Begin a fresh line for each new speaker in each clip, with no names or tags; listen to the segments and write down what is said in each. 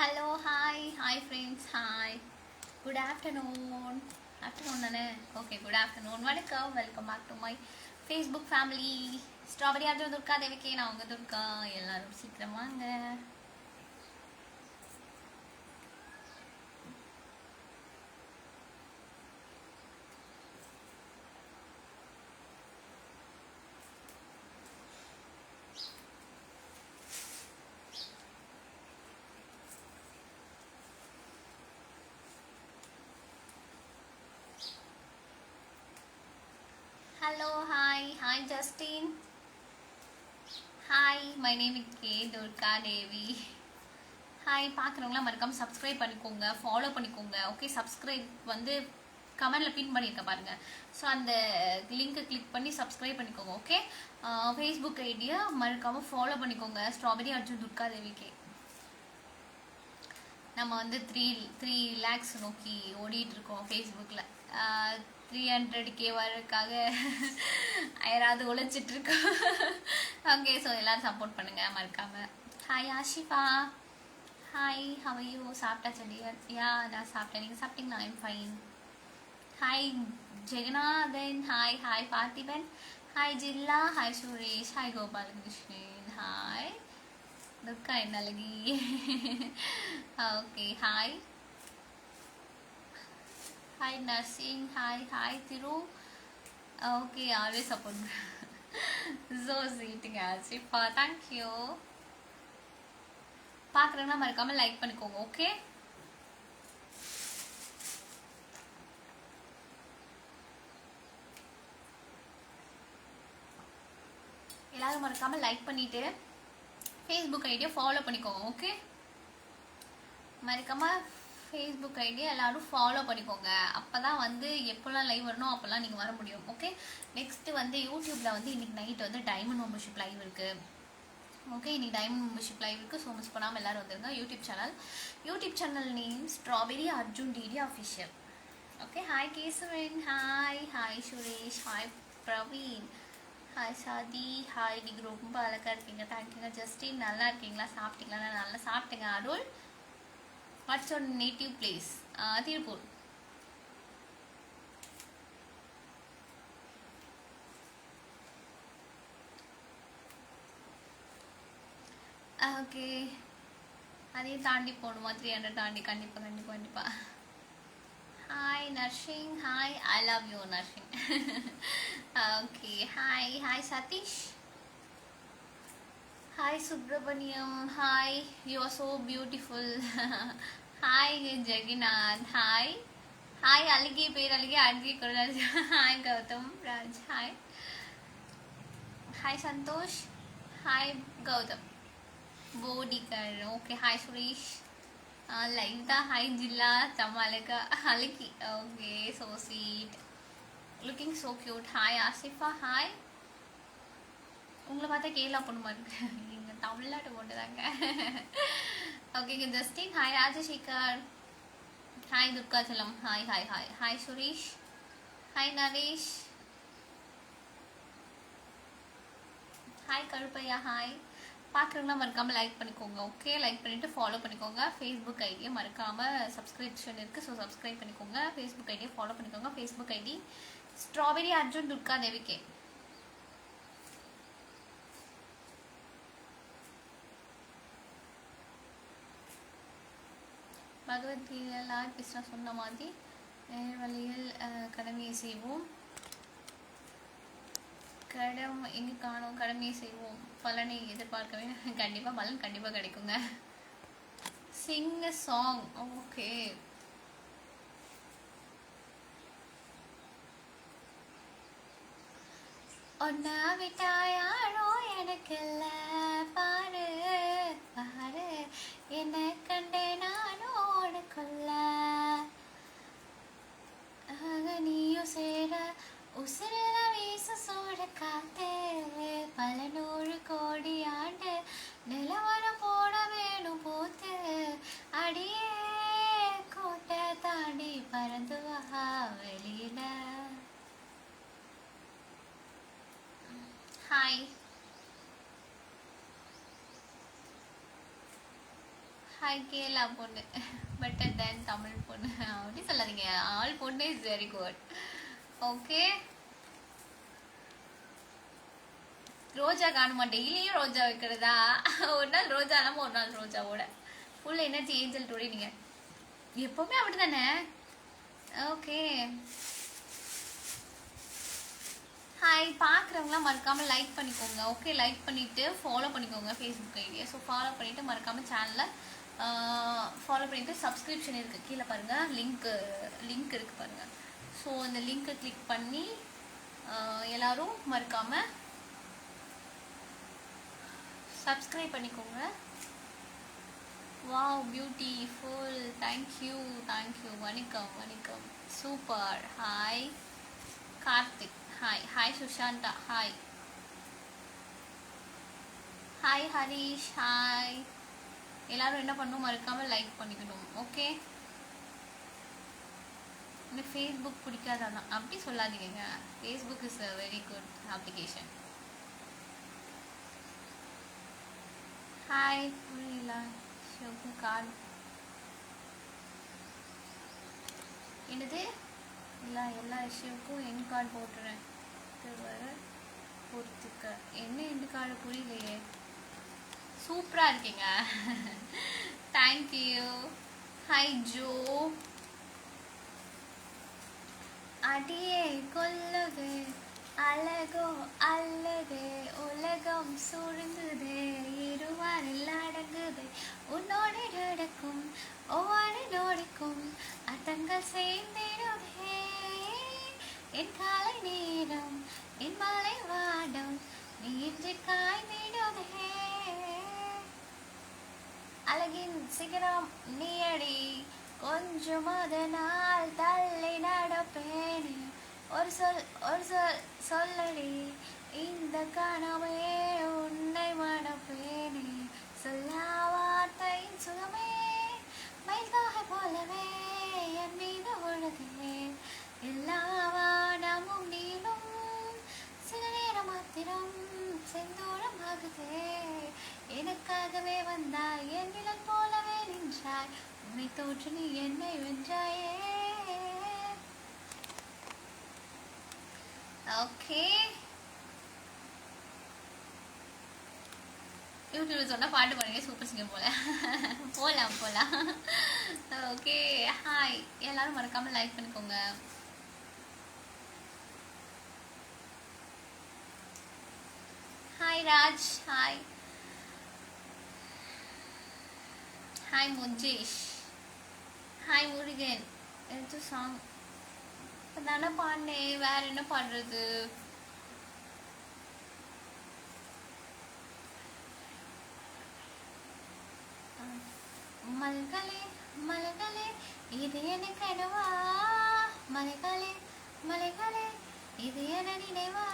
Hello hi hi friends hi good afternoon afternoon தானே? Okay good afternoon வணக்கம். Welcome back to my Facebook family strawberry order Durga தேவிக்கே நான் உங்கள் துர்கா. எல்லோரும் சீக்கிரம் வாங்க. Hello hi hi Justin hi my name K Durga Devi hi பார்க்குறவங்களாம் மறக்காமல் subscribe பண்ணிக்கோங்க follow பண்ணிக்கோங்க. ஓகே சப்ஸ்கிரைப் வந்து கமெண்டில் பின் பண்ணியிருக்கேன் பாருங்க. ஸோ அந்த லிங்க்கை கிளிக் பண்ணி சப்ஸ்கிரைப் பண்ணிக்கோங்க ஓகே ஃபேஸ்புக் ஐடியா மறக்காமல் ஃபாலோ பண்ணிக்கோங்க ஸ்ட்ராபெரி அர்ஜுன் துர்கா தேவிக்கே நம்ம வந்து த்ரீ த்ரீ லேக்ஸ் நோக்கி ஓடிட்டு இருக்கோம் ஃபேஸ்புக்கில் த்ரீ ஹண்ட்ரட் கே வரதுக்காக யாராவது உழைச்சிட்டு இருக்கோம் ஓகே ஸோ எல்லாரும் சப்போர்ட் பண்ணுங்க மறக்காம. ஹாய் ஆஷிஃபா. ஹாய் ஹவையோ சாப்பிட்டா செடியர் யா நான் சாப்பிட்டேன். நீங்கள் சாப்பிட்டீங்களா? I'm fine hi Jagannathan. Hi hi Parthiban. Hi Jilla. Hi Suresh. Hi Gopalakrishnan. Hi Durga அழகி? Okay hi hi Narsing hi hi Thiru okay always support so சீட்டுங்க Asifa thank you பார்க்குறேன்னா மறக்காமல் லைக் பண்ணிக்கோங்க ஓகே எல்லாரும் மறக்காம லைக் பண்ணிட்டு ஃபேஸ்புக் ஐடியை follow பண்ணிக்கோங்க okay மறக்காம ஃபேஸ்புக் ஐடியை எல்லாரும் ஃபாலோ பண்ணிக்கோங்க. அப்போ தான் வந்து எப்போல்லாம் லைவ் வரணும் அப்போல்லாம் நீங்கள் வர முடியும். ஓகே நெக்ஸ்ட்டு வந்து யூடியூப்பில் வந்து இன்றைக்கி நைட் வந்து டைமண்ட் மெம்பர்ஷிப் லைவ் இருக்குது ஓகே இன்னைக்கு டைமண்ட் மெம்பர்ஷிப் லைவ் இருக்குது ஸோ மிஸ் பண்ணாமல் எல்லாரும் வந்துருங்க. YouTube channel YouTube channel name strawberry Arjun DD official okay hi Kesavan hi hi Suresh hi Praveen hi Sathi hi நீங்கள் ரொம்ப அழகாக இருக்கீங்க. தேங்க்யூங்க ஜஸ்டின் நல்லா இருக்கீங்களா? சாப்பிட்டீங்களா? நான் நல்லா சாப்பிட்டேங்க Arul. What's your native place Tiruppur okay அதையும் தாண்டி போகணுமா? த்ரீ ஹண்ட்ரட் தாண்டி கண்டிப்பாக கண்டிப்பாக கண்டிப்பாக hi Narshing hi I love you Narshing okay hi hi Satish hi Subramaniam hi you are so beautiful hi Jagannath hi hi அழுகி பேர் அழுகி அழுகி குரல் hi Gautham Raj hi hi Santhosh hi Gautham போடிகர் okay hi Suresh லைட்டா hi Jilla தமாலக அழுகி okay so sweet looking so cute hi Asifa hi உங்களை பார்த்தா கேலா பொண்ணுமா இருக்கு. நீங்க தமிழ்நாட்டு போட்டுதாங்க ஓகேங்க Justin hi Rajasekar. Hi Durgachalam hi hi hi hi Suresh. Hi Naresh. Hi Karuppaiya. Hi பார்க்குறவங்களா மறக்காமல் லைக் பண்ணிக்கோங்க ஓகே லைக் பண்ணிவிட்டு ஃபாலோ பண்ணிக்கோங்க. ஃபேஸ்புக் ஐடியை மறக்காமல் சப்ஸ்கிரிப்ஷன் இருக்குது ஸோ சப்ஸ்கிரைப் பண்ணிக்கோங்க. ஃபேஸ்புக் ஐடியை ஃபாலோ பண்ணிக்கோங்க. Facebook ID strawberry Arjun Durga தேவிகே பகவத்கீதையில் லார்ட் கிருஷ்ணா சொன்ன மாதிரி நேர் வழியில் கடமையை செய்வோம். கடம் எங்கே காணும் கடமையை செய்வோம். பலனை எதிர்பார்க்கவே கண்டிப்பாக பலன் கண்டிப்பாக கிடைக்குங்க. சிங் சாங் ஓகே ஒன்னா விட்டாயாரோ எனக்கு இல்லை பாரு பாரு. என்ன கண்டே நானோட கொல்ல நீயும் சேர உசிரில வீச சோட காத்தே பல நூறு கோடி ஆண்டு நிலவரம் போட வேணும் போத்து. அடியே கோட்டை தாண்டி பறந்து வா வெளியில. ஹாய் ஹாய் கேலா பொண்ணு. பெட்டர் தேன் தமிழ் பொண்ணு. அப்படி சொல்லாதீங்க. ஆல் பொண்ணு is very good okay Roja காணுமா? டெய்லியும் ரோஜா வைக்கிறதா? ஒரு நாள் ரோஜா இல்லாமல் ஒரு நாள் ரோஜாவோட ஃபுல் எனர்ஜி ஏஞ்சல் டுடே நீங்கள் எப்போவுமே அப்படி தானே ஓகே ஹாய் பார்க்குறவங்களாம் மறக்காமல் லைக் பண்ணிக்கோங்க. ஓகே லைக் பண்ணிவிட்டு ஃபாலோ பண்ணிக்கோங்க ஃபேஸ்புக் ஐடியா ஸோ ஃபாலோ பண்ணிவிட்டு மறக்காமல் சேனலில் ஃபாலோ பண்ணிவிட்டு சப்ஸ்கிரிப்ஷன் இருக்குது கீழே பாருங்கள் லிங்க்கு லிங்க் இருக்குது பாருங்கள் ஸோ அந்த லிங்க்கை கிளிக் பண்ணி எல்லோரும் மறக்காமல் சப்ஸ்கிரைப் பண்ணிக்கோங்க. வாவ் பியூட்டிஃபுல் தேங்க்யூ தேங்க்யூ வணக்கம் வணக்கம். Super hi Karthik. Hi hi Sushantha. Hi hi Harish. Hi எல்லாரும் என்ன பண்ணணும் மறக்காமல் லைக் பண்ணிக்கணும். ஓகே இந்த ஃபேஸ்புக் பிடிக்காதான் அப்படி சொல்லாதீங்க Facebook is a very good application hi புரியலா. ஷோக்கு கார்டு என்னது? இல்லை எல்லா இஷ்யூக்கும் என் கார்டு போட்டுறேன். வர பொறுத்துக்க. என்ன எந்த கார்டு புரியலையே. சூப்பராக இருக்கீங்க. தேங்க்யூ ஹாய் ஜோ அடியே கொல்லுது. அழகோ அல்லதே உலகம் சூழ்ந்துதே இருவாரில் அடங்குது. உன்னோடு நடக்கும் ஒவ்வொரு நோடிக்கும் அத்தங்கள் சேர்ந்திடுதே. என் காலை நேரம் என் மாலை வாடம் நீ இன்று காய்ந்திடுதே. அழகின் சிகரம் நீயடி. கொஞ்சம் அதனால் தள்ளி நடப்பேனே. ஒரு சொல் ஒரு சொல் சொல்லடி. இந்த கனவே உன்னை மணப்பேனே. சொல்லா வார்த்தையின் சுகமே மயில்காகை போலவே என் மீது உழுதே எல்லா வானமும் நீளும் சில நேரம் மாத்திரம் செந்தூரம் ஆகுதே எனக்காகவே வந்தாய் என் நிழல் போலவே நின்றாய். உன்னை தோற்று நீ என்னை வென்றாயே. ஓகே. யூடியூப்ல சொன்னா பாட்டு பாடுங்க சூப்பர் சிங்கர் போல. போலாம் போலாம். ஓகே ஹாய் எல்லாரும் மறக்காம லைக் பண்ணிக்கோங்க. Hi Raj hi hi Mujesh hi Murugan எது சாங் தானே பாடினேன் வேற என்ன பாடுறது? மல்களே மலைகளே இது என்ன கனவா? மலைகளே மலைகளே இது என்ன நினைவா?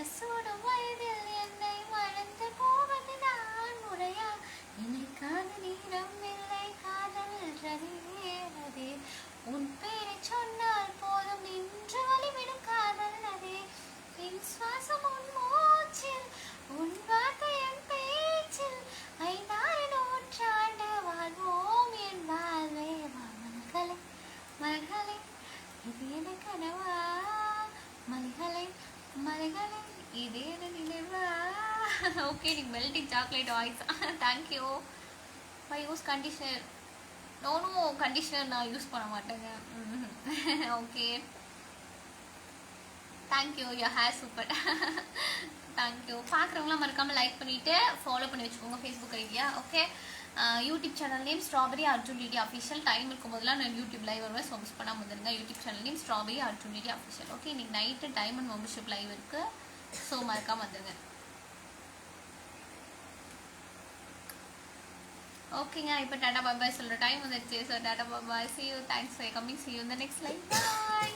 the sort of way okay நீ melting chocolate voice thank you I use conditioner நானும் கண்டிஷனர் நான் யூஸ் பண்ண மாட்டேங்க. Okay thank you your hair super thank you பார்க்குறவங்களாம் மறக்காமல் லைக் பண்ணிவிட்டு ஃபாலோ பண்ணி வச்சுக்கோங்க Facebook idea. Okay YouTube channel name strawberry Arjun DD official time இருக்கும் போதெல்லாம் நான் யூடியூப் லைவ் வருவேன். ஸோ மிஸ் பண்ணாமல் வந்துருங்க. YouTube channel name strawberry Arjun DD official okay இன்னைக்கு நைட்டு டைமண்ட் மெம்பர்ஷிப் லைவ் இருக்குது ஸோ மறக்காமல் வந்துருங்க. ஓகேங்க இப்போ டாடா பாய் சொல்கிற டைம் வந்துருச்சு so tata bye see you thanks for coming see you இந்த நெக்ஸ்ட் லைவ் பாய்